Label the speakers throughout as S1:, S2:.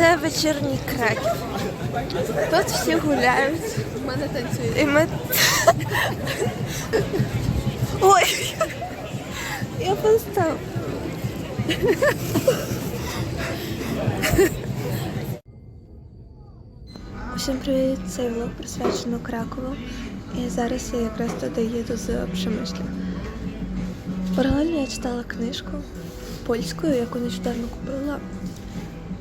S1: Це вечірній краків. Тут всі гуляють.
S2: У мене танцює.
S1: І ми. Ой! Я просто. Всім привіт! Цей влог присвячено Кракову. І зараз я якраз туди їду з Пшемишля. Паралельно я читала книжку польською, яку нещодавно купила.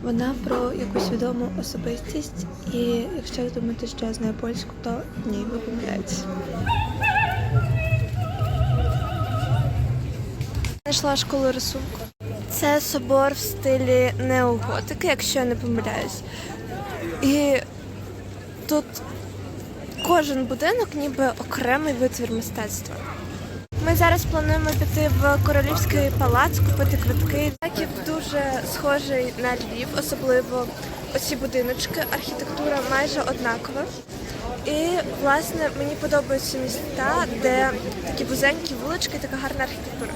S1: Вона про якусь відому особистість, і якщо ви думаєте, що я знаю польську, то ні, ви помиляєтесь. Знайшла школу рисунку. Це собор в стилі неоготики, якщо я не помиляюсь. І тут кожен будинок ніби окремий витвір мистецтва. Ми зараз плануємо піти в королівський палац, купити квитки. Дуже схожий на Львів, особливо оці будиночки. Архітектура майже однакова. І власне мені подобаються міста, де такі вузенькі вулички, така гарна архітектура.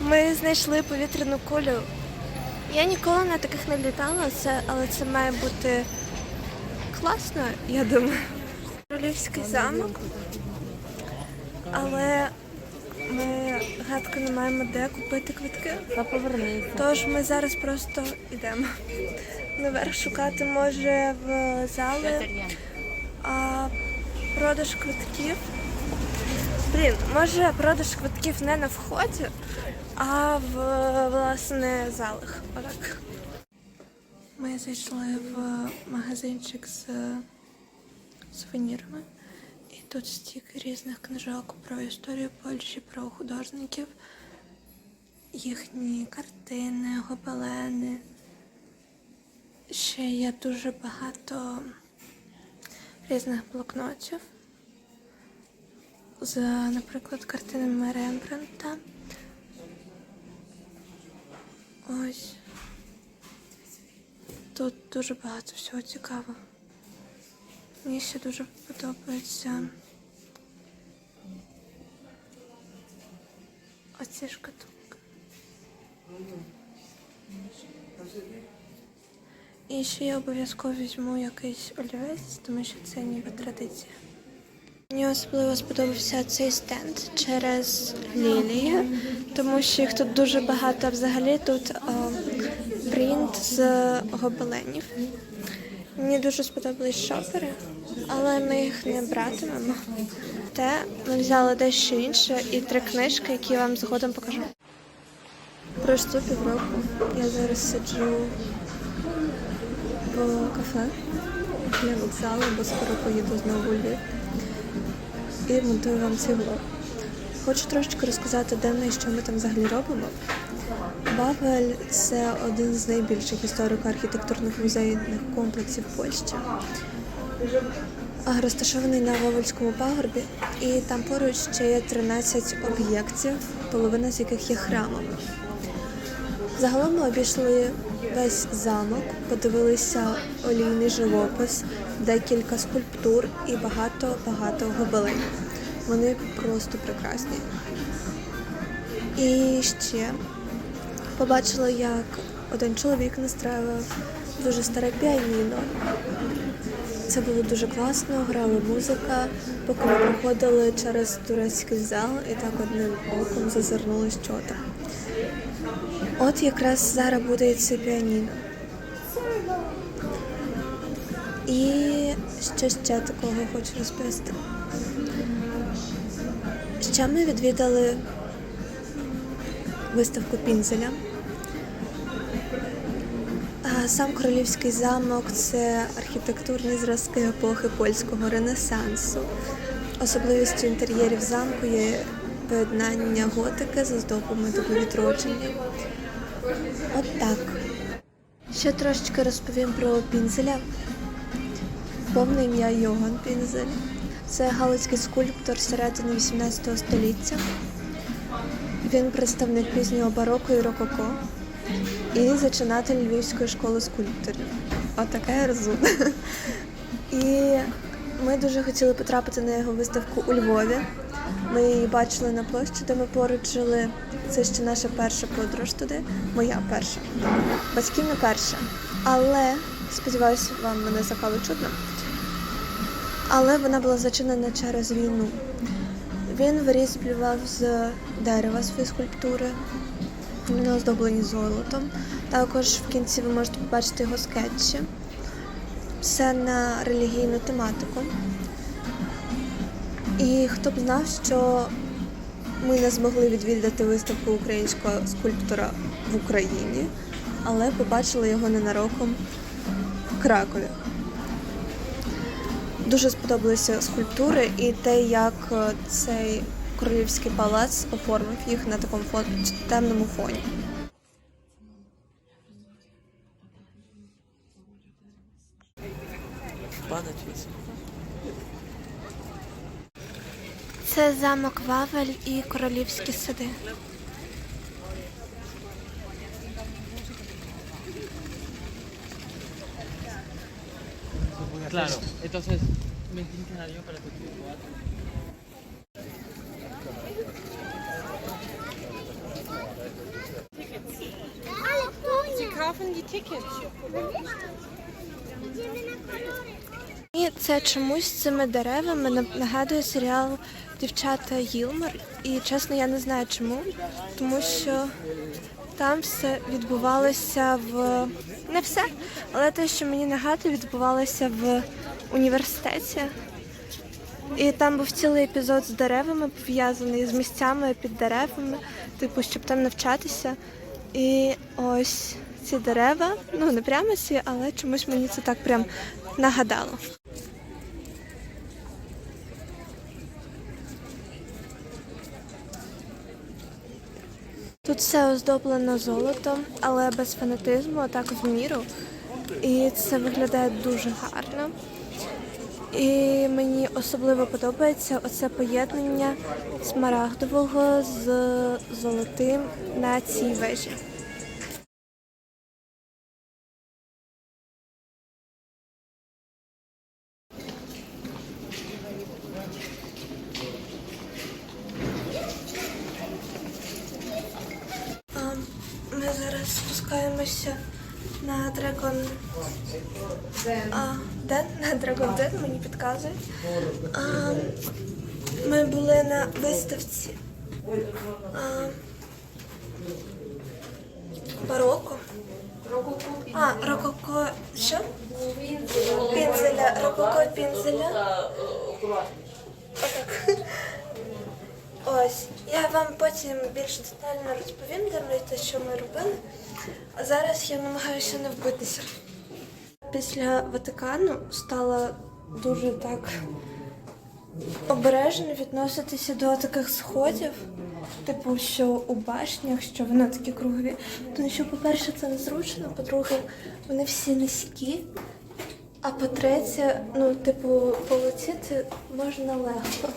S1: Ми знайшли повітряну кулю. Я ніколи на таких не літала, але це має бути класно, я думаю. Королівський замок. Але ми гадки не маємо де купити квитки.
S2: Та повернися.
S1: Тож ми зараз просто йдемо. Наверх шукати може в зали а, продаж квитків. Блін, може продаж квитків не на вході, а в власне залах. Отак. Ми зайшли в магазинчик з сувенірами. І тут стільки різних книжок про історію Польщі, про художників, їхні картини, гобелени. Ще є дуже багато різних блокнотів з, наприклад, картинами Рембрандта. Ось. Тут дуже багато всього цікавого. Мені ще дуже подобається оці шкатулки. І ще я обов'язково візьму якийсь олівець, тому що це ніби традиція. Мені особливо сподобався цей стенд через лілії, тому що їх тут дуже багато. Взагалі тут а, принт з гобеленів. Мені дуже сподобались шопери, але ми їх не братимемо. Те ми взяли дещо інше і три книжки, які я вам згодом покажу. Пройшло півроку. Я зараз сиджу в кафе для вокзалу, бо скоро поїду знову у Львів. І монтую вам цей влог. Хочу трошечки розказати, де ми і що ми там взагалі робимо. Бавель це один з найбільших історико-архітектурних музейних комплексів Польщі. Розташований на Вавельському пагорбі, і там поруч ще є 13 об'єктів, половина з яких є храмами. Загалом ми обійшли весь замок, подивилися олійний живопис, декілька скульптур і багато-багато гобеленів. Вони просто прекрасні. І ще побачила, як один чоловік настраював дуже старе піаніно. Це було дуже класно, грала музика, поки ми проходили через турецький зал і так одним оком зазирнули, що там. От якраз зараз буде це піаніно. І що ще такого хочу розповісти. Ще ми відвідали виставку Пінзеля. Сам королівський замок це архітектурні зразки епохи польського ренесансу. Особливістю інтер'єрів замку є поєднання готики з оздобами доби відродження. От так. Ще трошечки розповім про Пінзеля. Повне ім'я Йоган Пінзель. Це галицький скульптор середини 18 століття. Він представник пізнього бароко і рококо. і зачинатель Львівської школи скульпторів. Отака я розумна. І ми дуже хотіли потрапити на його виставку у Львові. Ми її бачили на площі, де ми поруч жили. Це ще наша перша подорож туди, моя перша. Батьків не перша. Але сподіваюся, вам мене запало чутно. Але вона була зачинена через війну. Він вирізблював з дерева свої скульптури. Вони оздоблені золотом. Також в кінці ви можете побачити його скетчі. Все на релігійну тематику. І хто б знав, що ми не змогли відвідати виставку українського скульптора в Україні, але побачили його ненароком в Кракові. Дуже сподобалися скульптури і те, як е, цей королівський палац оформив їх на такому фон... темному фоні.
S3: Падать
S1: Це замок Вавель і королівські сади.
S3: Claro, entonces me tienes que dar yo para
S2: die Tickets.
S1: І це чомусь цими деревами нагадує серіал Дівчата Гілмор. І чесно, я не знаю чому, тому що там все відбувалося в не все, але те, що мені нагадує, відбувалося в університеті. І там був цілий епізод з деревами пов'язаний з місцями під деревами, типу, щоб там навчатися. І ось ці дерева, ну не прямо ці, але чомусь мені це так прям нагадало. Тут все оздоблено золотом, але без фанатизму, а також міру. І це виглядає дуже гарно. І мені особливо подобається оце поєднання смарагдового з золотим на цій вежі. А, Ми зараз спускаємося на. А, Ден, на Драгон Ден мені підказують. А, Ми були на виставці. Бароко. А, рококо. Що? Пінзеля. Рококо пінзеля. Отак. Ось, я вам потім більш детально розповім, те, що ми робили. А зараз я намагаюся не вбитися. Після Ватикану стала дуже так обережно відноситися до таких сходів, типу, що у башнях, що вони такі кругові. Тому що, по-перше, це незручно, по-друге, вони всі низькі. А по-третє, ну, типу, полетіти можна легко.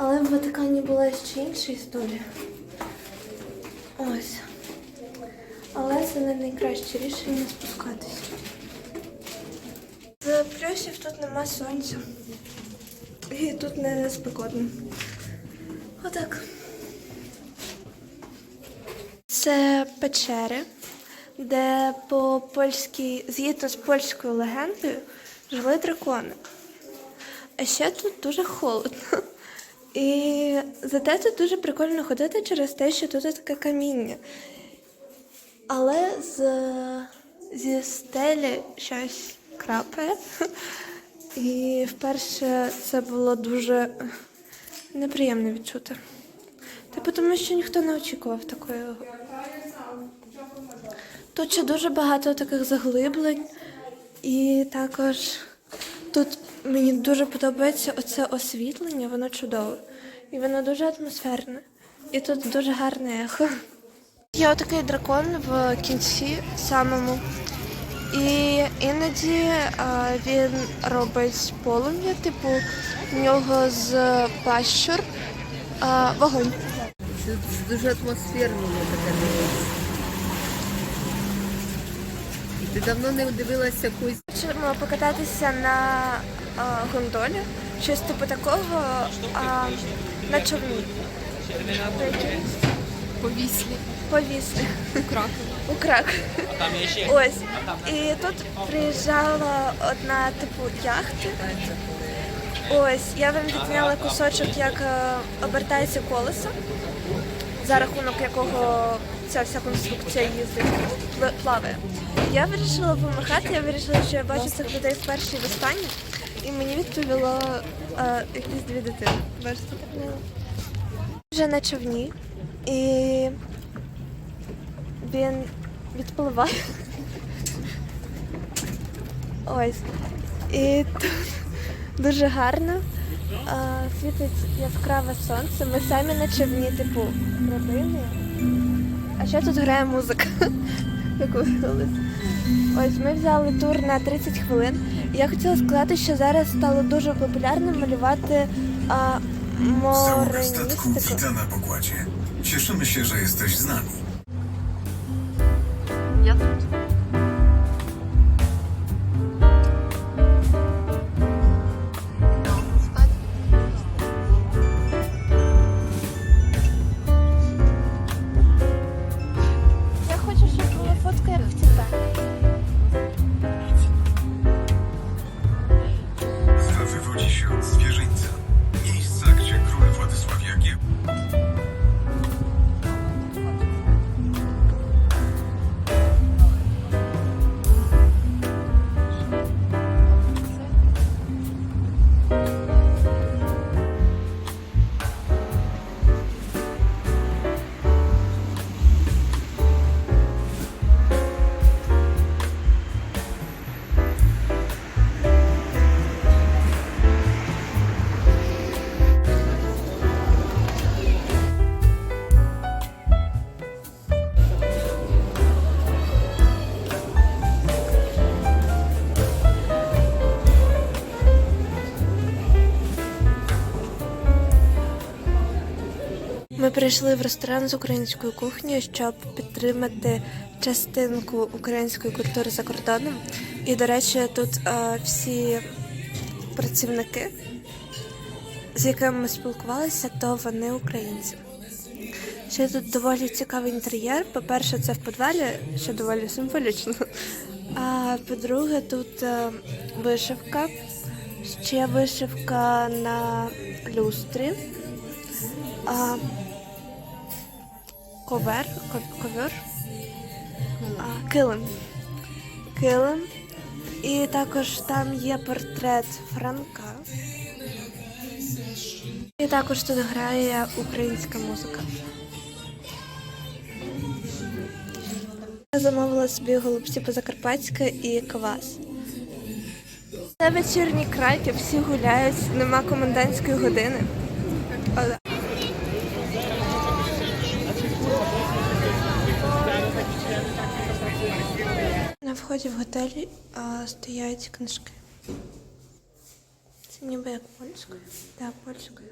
S1: Але в Ватикані була ще інша історія. Ось. Але це не найкраще рішення спускатись. З плюсів тут нема сонця. І тут не спекотно. Отак. Це печери, де по польській, згідно з польською легендою, жили дракони. А ще тут дуже холодно. І зате тут дуже прикольно ходити через те, що тут таке каміння. Але з, зі стелі щось крапає. І вперше це було дуже неприємно відчути. Типу, тому що ніхто не очікував такої. Тут ще дуже багато таких заглиблень. І також тут мені дуже подобається оце освітлення, воно чудове. І воно дуже атмосферне. І тут дуже гарне ехо. Є отакий дракон в кінці самому. І іноді а, він робить полум'я, типу в нього з пащур а, вогонь.
S2: Це дуже атмосферно таке. Ти давно не дивилася якусь
S1: Хочемо покататися на гондолі, щось типу такого а, на човні.
S2: Повіслі
S1: Повісли
S2: у Кракові.
S1: Ось. І тут приїжджала одна типу яхта. Ось, я вам відняла кусочок, як е, обертається колесо, за рахунок якого ця вся конструкція їздить, плаває. Я вирішила помахати, я вирішила, що я бачу цих людей вперше і востаннє. І мені відповіло е, якісь дві дитини. Вже на човні. І він відпливає. Ось. І тут дуже гарно. А, світить яскраве сонце. Ми самі на човні, типу, родини. А ще тут грає музика. Як виявилось. Ось ми взяли тур на 30 хвилин. Я хотіла сказати, що зараз стало дуже популярним малювати а,
S4: Załoga statku
S1: мореністику.
S4: wita na pokładzie. Cieszymy się, że jesteś z nami.
S2: Я тут.
S1: Ми прийшли в ресторан з українською кухнею, щоб підтримати частинку української культури за кордоном. І, до речі, тут е, всі працівники, з якими ми спілкувалися, то вони українці. Ще тут доволі цікавий інтер'єр. По-перше, це в підвалі, що доволі символічно. А по-друге, тут е, вишивка, ще вишивка на люстрі. А, ковер, ков- ковер, а, килим. Килим. І також там є портрет Франка. І також тут грає українська музика. Я замовила собі голубці по-закарпатськи і квас. Це вечірній крайки, всі гуляють, нема комендантської години. Вході в готелі а, стоять книжки. Це ніби як польською. Так, польською.